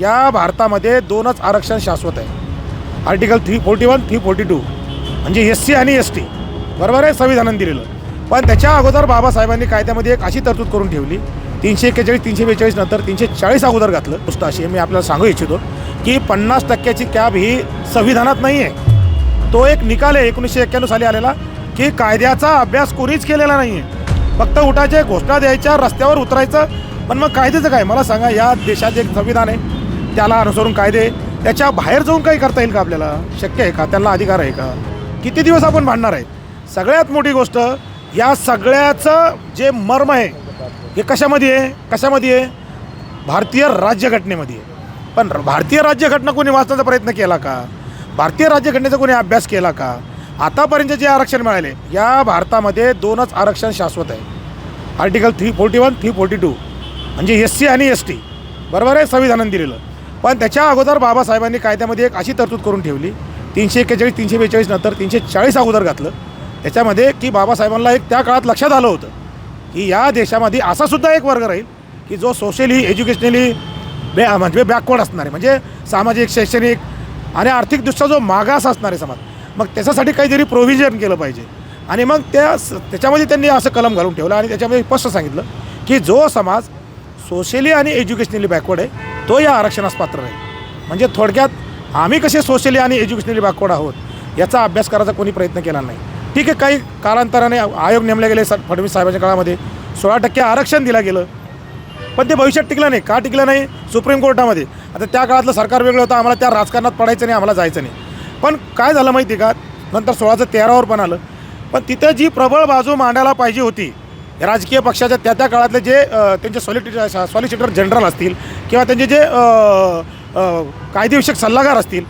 या भारतामध्ये दोनच आरक्षण शाश्वत आहे. Article three forty one three forty two म्हणजे एस सी आणि एस टी बरोबर आहे? संविधानाने दिलेलं. पण त्याच्या अगोदर बाबासाहेबांनी कायद्यामध्ये एक अशी तरतूद करून ठेवली तीनशे एक्केचाळीस तीनशे बेचाळीस नंतर तीनशे चाळीस अगोदर घातलं. गोष्ट अशी मी आपल्याला सांगू इच्छितो की पन्नास टक्क्याची कॅब ही संविधानात नाही आहे तो एक निकाल आहे एकोणीसशे एक्क्याण्णव साली आलेला की कायद्याचा अभ्यास कोणीच केलेला नाही आहे फक्त उठायचे घोषणा द्यायच्या रस्त्यावर उतरायचं. पण मग कायद्याचं काय? मला सांगा या देशात एक संविधान आहे. त्याला अनुसरून कायदे त्याच्या बाहेर जाऊन काही करता येईल का आपल्याला? शक्य आहे का? त्यांना अधिकार आहे का? किती दिवस आपण भांडणार आहे सगळ्यात मोठी गोष्ट या सगळ्याचं जे मर्म आहे हे कशामध्ये आहे? कशामध्ये आहे? भारतीय राज्यघटनेमध्ये आहे. पण भारतीय राज्यघटना कोणी वाचण्याचा प्रयत्न केला का? भारतीय राज्यघटनेचा कोणी अभ्यास केला का? आतापर्यंत जे आरक्षण मिळाले या भारतामध्ये दोनच आरक्षण शाश्वत आहे. Article three forty one three forty two म्हणजे एस सी आणि एस टी. बरोबर आहे? संविधानाने दिलेलं. पण त्याच्या अगोदर बाबासाहेबांनी कायद्यामध्ये एक अशी तरतूद करून ठेवली. तीनशे एक्केचाळीस तीनशे बेचाळीस नंतर तीनशे चाळीस अगोदर घातलं. त्याच्यामध्ये की बाबासाहेबांना एक त्या काळात लक्षात आलं होतं की या देशामध्ये असा सुद्धा एक वर्ग राहील की जो सोशली एज्युकेशनली बे म्हणजे बॅकवर्ड असणार आहे. म्हणजे सामाजिक शैक्षणिक आणि आर्थिकदृष्ट्या जो मागास असणार आहे समाज. मग त्याच्यासाठी काहीतरी प्रोव्हिजन केलं पाहिजे. आणि मग त्या त्याच्यामध्ये त्यांनी असं कलम घालून ठेवलं आणि त्याच्यामध्ये स्पष्ट सांगितलं की जो समाज सोशली आणि एज्युकेशनली बॅकवर्ड आहे. तो या आरक्षणास पात्र आहे म्हणजे थोडक्यात आम्ही कसे सोशली आणि एज्युकेशनली बॅकवर्ड आहोत याचा अभ्यास करायचा कोणी प्रयत्न केला नाही. ठीक आहे काही कालांतराने आयोग नेमले गेले स- फडणवीस साहेबांच्या काळामध्ये. सोळा टक्के आरक्षण दिलं गेलं. पण ते भविष्यात टिकलं नाही. का टिकलं नाही? सुप्रीम कोर्टामध्ये. आता त्या काळातलं सरकार वेगळं होतं. आम्हाला त्या राजकारणात पडायचं नाही आम्हाला जायचं नाही. पण काय झालं माहिती आहे का? नंतर सोळाचं तेरावर पण आलं. पण तिथं जी प्रबळ बाजू मांडायला पाहिजे होती राजकीय पक्षाच्या त्या त्या काळातले जे त्यांचे सॉलिटिटर सॉलिसिटर जनरल असतील किंवा त्यांचे जे कायदेविषयक सल्लागार असतील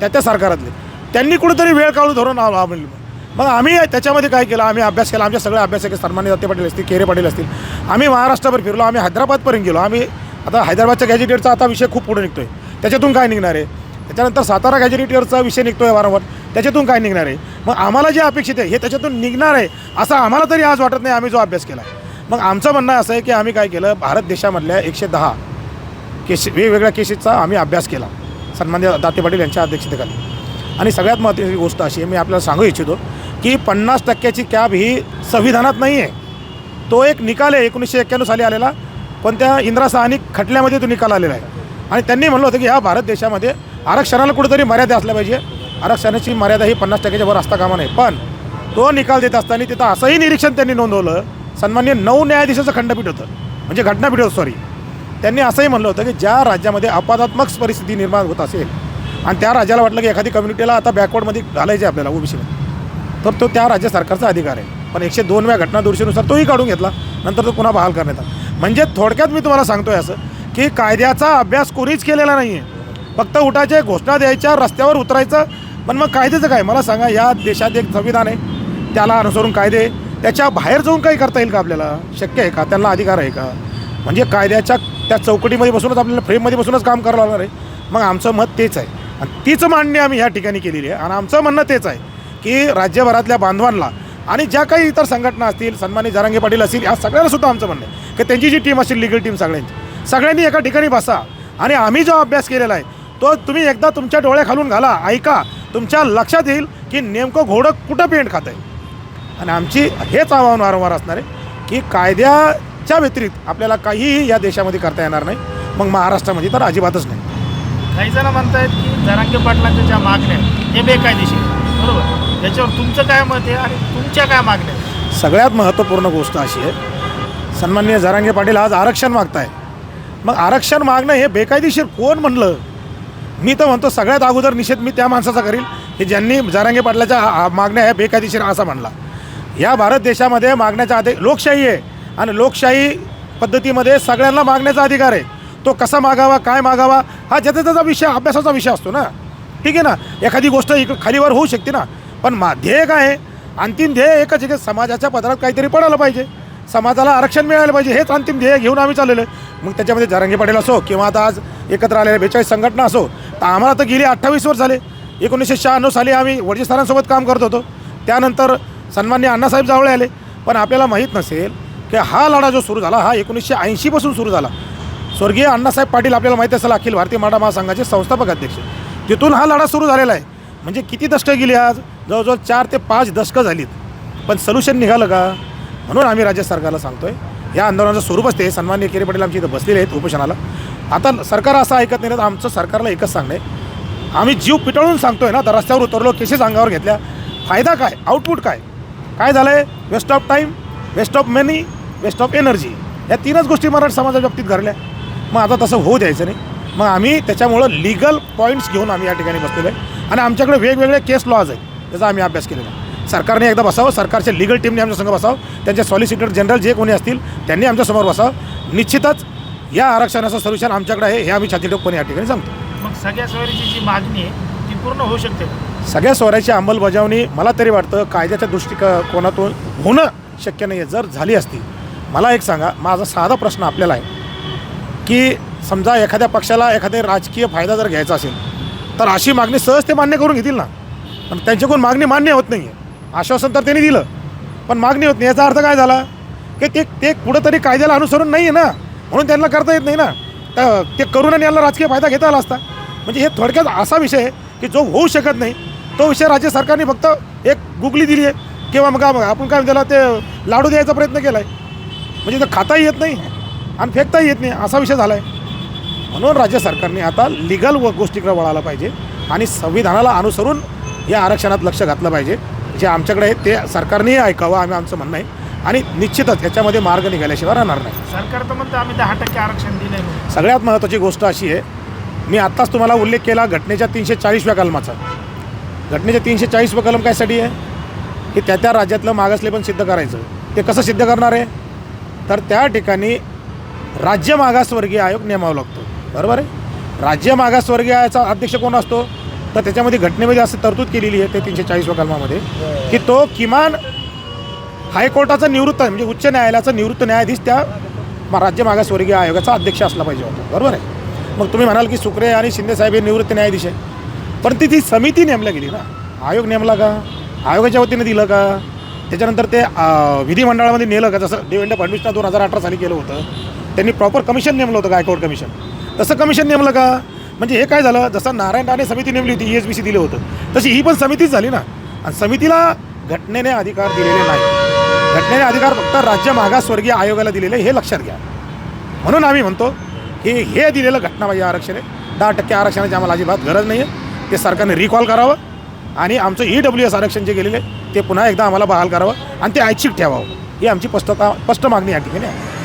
त्या त्या सरकारातले. त्यांनी कुठेतरी वेळ काढून धरून आव- आवडलं मग आम्ही त्याच्यामध्ये काय केलं? आम्ही अभ्यास केला. आमच्या सगळे अभ्यासक सन्मान्य दत्ते पाटील असतील केरे पाटील असतील. आम्ही महाराष्ट्रभर फिरलो. आम्ही हैदराबादपर्यंत गेलो. आम्ही आता हैदराबादच्या गॅजेटेडचा आता विषय खूप पुढे निघतो आहे त्याच्यातून काय निघणार आहे? त्याच्यानंतर सातारा गॅजेटिअरचा विषय निघतो आहे वारंवार. त्याच्यातून काय निघणार आहे? मग आम्हाला जे अपेक्षित आहे हे त्याच्यातून निघणार आहे असं आम्हाला तरी आज वाटत नाही आम्ही जो अभ्यास केला. मग आमचं म्हणणं असं आहे की आम्ही काय केलं भारत देशामधल्या एकशे दहा केस वेगवेगळ्या केसेसचा आम्ही अभ्यास केला. सन्मान्य दाते पाटील यांच्या अध्यक्षतेखाली. आणि सगळ्यात महत्त्वाची गोष्ट अशी आहे मी आपल्याला सांगू इच्छितो की पन्नास टक्क्याची कॅब ही संविधानात नाही आहे. तो एक निकाल आहे एकोणीसशे एक्क्याण्णव साली आलेला पण त्या इंदिरा सहानी खटल्यामध्ये तो निकाल आलेला आहे. आणि त्यांनी म्हणलं होतं की ह्या भारत देशामध्ये आरक्षणाला कुठेतरी मर्यादा असल्या पाहिजे आरक्षणाची मर्यादा ही पन्नास टक्क्याच्या वर असता कामा नाही पण तो निकाल देत असताना तिथं असंही निरीक्षण त्यांनी नोंदवलं. सन्मान्य नऊ न्यायाधीशाचं खंडपीठ होतं. म्हणजे घटनापीठ होतं सॉरी त्यांनी असंही म्हणलं होतं की ज्या राज्यामध्ये अपवादात्मक परिस्थिती निर्माण होत असेल आणि त्या राज्याला वाटलं की एखादी कम्युनिटीला आता बॅकवर्डमध्ये घालायचे आपल्याला ओबीसीमध्ये तर तो त्या राज्य सरकारचा अधिकार आहे. पण एकशे दोन वेळा घटना दुरुस्तीनुसार तोही काढून घेतला. नंतर तो पुन्हा बहाल करण्यात आला. म्हणजे थोडक्यात मी तुम्हाला सांगतोय असं की कायद्याचा अभ्यास कोणीच केलेला नाही आहे फक्त उठायचे घोषणा द्यायच्या रस्त्यावर उतरायचं. पण मग कायद्याचं काय? मला सांगा या देशात एक संविधान आहे. त्याला अनुसरून कायदे त्याच्या बाहेर जाऊन काही करता येईल का आपल्याला? शक्य आहे का? त्यांना अधिकार आहे का? म्हणजे कायद्याच्या त्या चौकटीमध्ये बसूनच आपल्याला फ्रेममध्ये बसूनच काम करावं लागणार आहे. मग आमचं मत तेच आहे. आणि तीच मांडणी आम्ही ह्या ठिकाणी केलेली आहे. आणि आमचं म्हणणं तेच आहे की राज्यभरातल्या बांधवांना आणि ज्या काही इतर संघटना असतील सन्मानी जारांगे पाटील असतील या सगळ्यांना सुद्धा आमचं म्हणणं आहे. की त्यांची जी टीम असेल लिगल टीम सगळ्यांची. सगळ्यांनी एका ठिकाणी बसा. आणि आम्ही जो अभ्यास केलेला आहे तो तुम्ही एकदा तुमच्या डोळ्या खालून घाला ऐका. तुमच्या लक्षात येईल की नेमकं घोडं कुठं पेंट खात आहे आणि आमची हेच आव्हान वारंवार असणार आहे की कायद्याच्या व्यतिरिक्त आपल्याला काहीही या देशामध्ये करता येणार नाही. मग महाराष्ट्रामध्ये तर अजिबातच नाही. काही जण म्हणतायत की जरांगे पाटलांच्या ज्या मागण्या आहेत, हे बेकायदेशीर आहेत. बरोबर? याच्यावर तुमचं काय मत आहे आणि तुमच्या काय मागण्या आहेत? सगळ्यात महत्त्वपूर्ण गोष्ट अशी आहे सन्माननीय जरांगे पाटील आज आरक्षण मागताय मग आरक्षण मागणं हे बेकायदेशीर कोण म्हणलं? मी तर म्हणतो सगळ्यात अगोदर निषेध मी त्या माणसाचा करील की ज्यांनी जारांगे पाटलाच्या मागण्या ह्या बेकायदेशीर असा म्हणला या भारत देशामध्ये मागण्याचा अधिक लोकशाही आहे आणि लोकशाही पद्धतीमध्ये सगळ्यांना मागण्याचा अधिकार आहे. तो कसा मागावा काय मागावा हा ज्याचा त्याचा विषय अभ्यासाचा विषय असतो ना. ठीक आहे ना? एखादी गोष्ट इक खालीवर होऊ शकते ना. पण मा ध्येय काय आहे? अंतिम ध्येय एकच आहे की समाजाच्या पदरात काहीतरी पडायला पाहिजे. समाजाला आरक्षण मिळायला पाहिजे हेच अंतिम ध्येय घेऊन आम्ही चाललेलो आहे. मग त्याच्यामध्ये जारंगी पाटील असो किंवा आता आज एकत्र आलेल्या बेचाळीस संघटना असो तर आम्हाला तर गेली अठ्ठावीस वर्ष झाले. एकोणीसशे शहाण्णव साली आम्ही वडजीस्थानांसोबत काम करत होतो. त्यानंतर सन्मान्य अण्णासाहेब जावळे आले. पण आपल्याला माहीत नसेल की हा लढा जो सुरू झाला हा एकोणीसशे ऐंशीपासून सुरू झाला. स्वर्गीय अण्णासाहेब पाटील आपल्याला माहीत असेल अखिल भारतीय मराठा महासंघाचे संस्थापक अध्यक्ष. तिथून हा लढा सुरू झालेला आहे. म्हणजे किती दशकं गेली आज? जवळजवळ चार ते पाच दशकं झालीत. पण सोल्युशन निघालं का? म्हणून आम्ही राज्य सरकारला सांगतोय या आंदोलनाचं स्वरूपच ते सन्मान्य केरे पटेल आमच्या इथं बसलेले आहेत उपोषणाला. आता सरकार असं ऐकत नाही तर आमचं सरकारला एकच सांगणे. आम्ही जीव पिटळून सांगतोय ना तर रस्त्यावर उतरलो केसेस अंगावर घेतल्या. फायदा काय? आउटपुट काय? काय झालं आहे waste of time waste of money waste of energy या तीनच गोष्टी मराठी समाजाच्या बाबतीत घडल्या. मग आता तसं होऊ द्यायचं नाही. मग आम्ही त्याच्यामुळं लिगल पॉईंट्स घेऊन आम्ही या ठिकाणी बसलेलो आहे. आणि आमच्याकडे वेगवेगळे केस लॉज आहेत. त्याचा आम्ही अभ्यास केलेला आहे. सरकारने एकदा बसावं सरकारच्या लिगल टीमने आमच्या संघ बसावं त्यांचे सॉलिसिटर जनरल जे कोणी असतील त्यांनी आमच्यासमोर बसावं. निश्चितच या आरक्षणाचं सोल्युशन आमच्याकडे आहे हे आम्ही छातीटोकपणे या ठिकाणी सांगतो. मग सगळ्या सोयरीची जी मागणी आहे ती पूर्ण होऊ शकते? सगळ्या स्वराची अंमलबजावणी मला तरी वाटतं कायद्याच्या दृष्टिकोनातून होणं शक्य नाही आहे जर झाली असती मला एक सांगा माझा साधा प्रश्न आपल्याला आहे की समजा एखाद्या पक्षाला एखादा राजकीय फायदा जर घ्यायचा असेल तर अशी मागणी सहज ते मान्य करून घेतील ना? पण त्यांच्याकडून मागणी मान्य होत नाही आहे आश्वासन तर त्यांनी दिलं. पण मागणी होत नाही याचा अर्थ काय झाला? की ते ते कुठंतरी कायद्याला अनुसरून नाही आहे ना. म्हणून त्यांना करता येत नाही ना. तर ते करून आणि याला राजकीय फायदा घेता आला असता. म्हणजे हे थोडक्यात असा विषय आहे की जो होऊ शकत नाही तो विषय राज्य सरकारने फक्त एक गुगली दिली आहे. किंवा मग मग आपण काय त्याला ते लाडू द्यायचा प्रयत्न केला आहे म्हणजे तर खाताही येत नाही आणि फेकताही येत नाही असा विषय झाला आहे म्हणून राज्य सरकारने आता लिगल व गोष्टीकडे वळायला पाहिजे आणि संविधानाला अनुसरून या आरक्षणात लक्ष घातलं पाहिजे. जे आमच्याकडे आहे ते सरकारनेही ऐकावं आम्ही आमचं म्हणणं आहे. आणि निश्चितच याच्यामध्ये मार्ग निघाल्याशिवाय राहणार नाही. सरकार तर म्हणतं आम्ही दहा टक्के आरक्षण म्हणून. सगळ्यात महत्त्वाची गोष्ट अशी आहे मी आत्ताच तुम्हाला उल्लेख केला घटनेच्या तीनशे चाळीसव्या कलमाचा. घटनेच्या तीनशे चाळीसव्या कलम कायसाठी आहे? की त्या त्या राज्यातलं मागासले पण सिद्ध करायचं. ते कसं सिद्ध करणार आहे? तर त्या ठिकाणी राज्य मागासवर्गीय आयोग नेमावा लागतो. बरोबर आहे? राज्य मागासवर्गीयाचा अध्यक्ष कोण असतो? तर त्याच्यामध्ये घटनेमध्ये असं तरतूद केलेली आहे ते तीनशे चाळीसव्या कलमामध्ये की तो किमान हायकोर्टाचा निवृत्त म्हणजे उच्च न्यायालयाचा निवृत्त न्यायाधीश त्या राज्य मागासवर्गीय आयोगाचा अध्यक्ष असला पाहिजे होता. बरोबर आहे? मग तुम्ही म्हणाल की सुक्रे आणि शिंदेसाहेब हे निवृत्त न्यायाधीश आहे पण ती ती समिती नेमल्या गेली ना? आयोग नेमला का? आयोगाच्या वतीने दिलं का? त्याच्यानंतर ते विधिमंडळामध्ये नेलं का? जसं देवेंद्र फडणवीसनं दोन हजार अठरा साली केलं होतं. त्यांनी प्रॉपर कमिशन नेमलं होतं गायकवाड कमिशन तसं कमिशन नेमलं का? म्हणजे हे काय झालं? जसं नारायण राणे समिती नेमली होती ई एस बी सी दिलं होतं तशी ही पण समितीच झाली ना. आणि समितीला घटनेने अधिकार दिलेले नाही. घटनेने अधिकार फक्त राज्य मागासवर्गीय आयोगाला दिलेले हे लक्षात घ्या. म्हणून आम्ही म्हणतो की हे दिलेलं घटनाबाह्य आरक्षण आहे. दहा टक्के आरक्षणाची आम्हाला अजिबात गरज नाही आहे ते सरकारने रिकॉल करावं आणि आमचं ई डब्ल्यू एस आरक्षण जे गेलेलं आहे ते पुन्हा एकदा आम्हाला बहाल करावं आणि ते ऐच्छिक ठेवावं. ही आमची स्पष्टता स्पष्ट मागणी या ठिकाणी आहे.